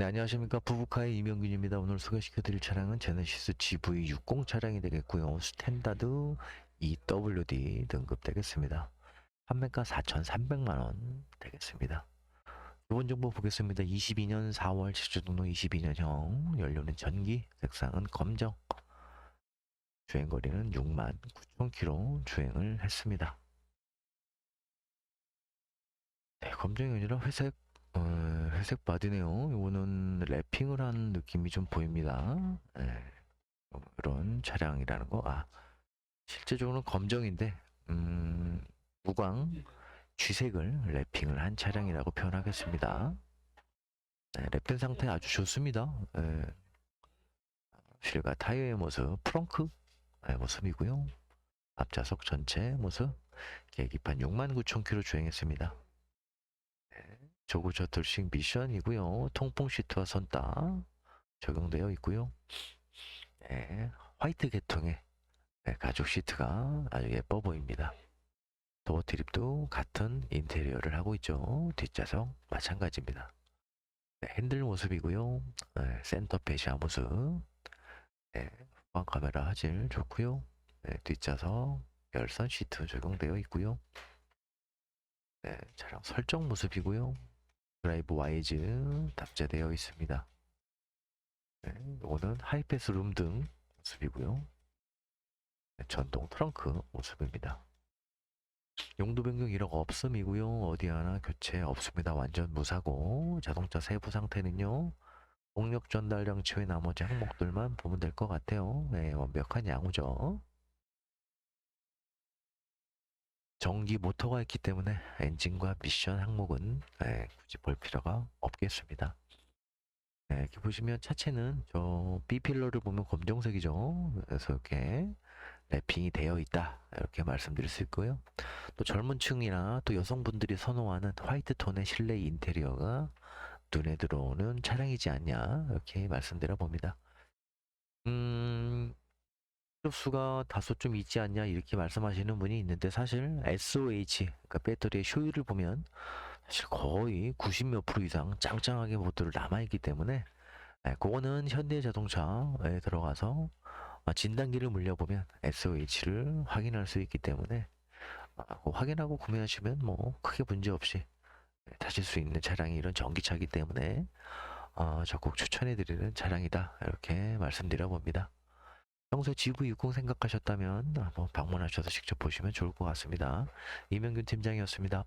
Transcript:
네, 안녕하십니까. 부부카의 이명균입니다. 오늘 소개시켜 드릴 차량은 제네시스 GV60 차량이 되겠고요. 스탠다드 EWD 등급 되겠습니다. 판매가 4,300만원 되겠습니다. 기본 정보 보겠습니다. 22년 4월 실주등록 22년형, 연료는 전기, 색상은 검정, 주행거리는 6만 9천 킬로 주행을 했습니다. 네, 검정이 아니라 회색 어, 회색 바디네요. 이거는 랩핑을 한 느낌이 좀 보입니다. 예, 이런 차량이라는 거. 아, 실제적으로는 검정인데, 음, 무광 쥐색을 랩핑을 한 차량이라고 표현하겠습니다. 네, 랩된 상태 아주 좋습니다. 예, 휠과 타이어의 모습, 프렁크 의 모습이고요. 앞좌석 전체 모습, 계기판 69,000km 주행했습니다. 조구 저틀식 미션이고요. 통풍 시트와 선딱 적용되어 있고요. 네, 화이트 계통의 네, 가죽 시트가 아주 예뻐 보입니다. 도어 트립도 같은 인테리어를 하고 있죠. 뒷좌석 마찬가지입니다. 네, 핸들 모습이고요. 네, 센터 페시아 모습. 네, 후방 카메라 화질 좋고요. 네, 뒷좌석 열선 시트 적용되어 있고요. 네, 차량 설정 모습이고요. 드라이브 와이즈 탑재되어 있습니다. 네, 이거는 하이패스 룸 등 모습이고요. 네, 전동 트렁크 모습입니다. 용도 변경 이력 없음이고요. 어디 하나 교체 없습니다. 완전 무사고 자동차 세부 상태는요. 동력 전달 장치 외 나머지 항목들만 보면 될 것 같아요. 네, 완벽한 양호죠. 전기 모터가 있기 때문에 엔진과 미션 항목은 네, 굳이 볼 필요가 없겠습니다. 네, 이렇게 보시면 차체는 저 B필러를 보면 검정색이죠. 그래서 이렇게 랩핑이 되어 있다 이렇게 말씀드릴 수 있고요. 또 젊은 층이나 또 여성분들이 선호하는 화이트 톤의 실내 인테리어가 눈에 들어오는 차량이지 않냐 이렇게 말씀드려 봅니다. 음, 수가 다소 좀 있지 않냐 이렇게 말씀하시는 분이 있는데 사실 SOH 그러니까 배터리의 효율을 보면 사실 거의 90몇 프로 이상 짱짱하게 모두를 남아있기 때문에 네, 그거는 현대자동차에 들어가서 아, 진단기를 물려보면 SOH를 확인할 수 있기 때문에 아, 그거 확인하고 구매하시면 뭐 크게 문제 없이 네, 타실 수 있는 차량이 이런 전기차이기 때문에 어, 적극 추천해드리는 차량이다 이렇게 말씀드려 봅니다. 평소에 GV60 생각하셨다면 한번 방문하셔서 직접 보시면 좋을 것 같습니다. 이명균 팀장이었습니다.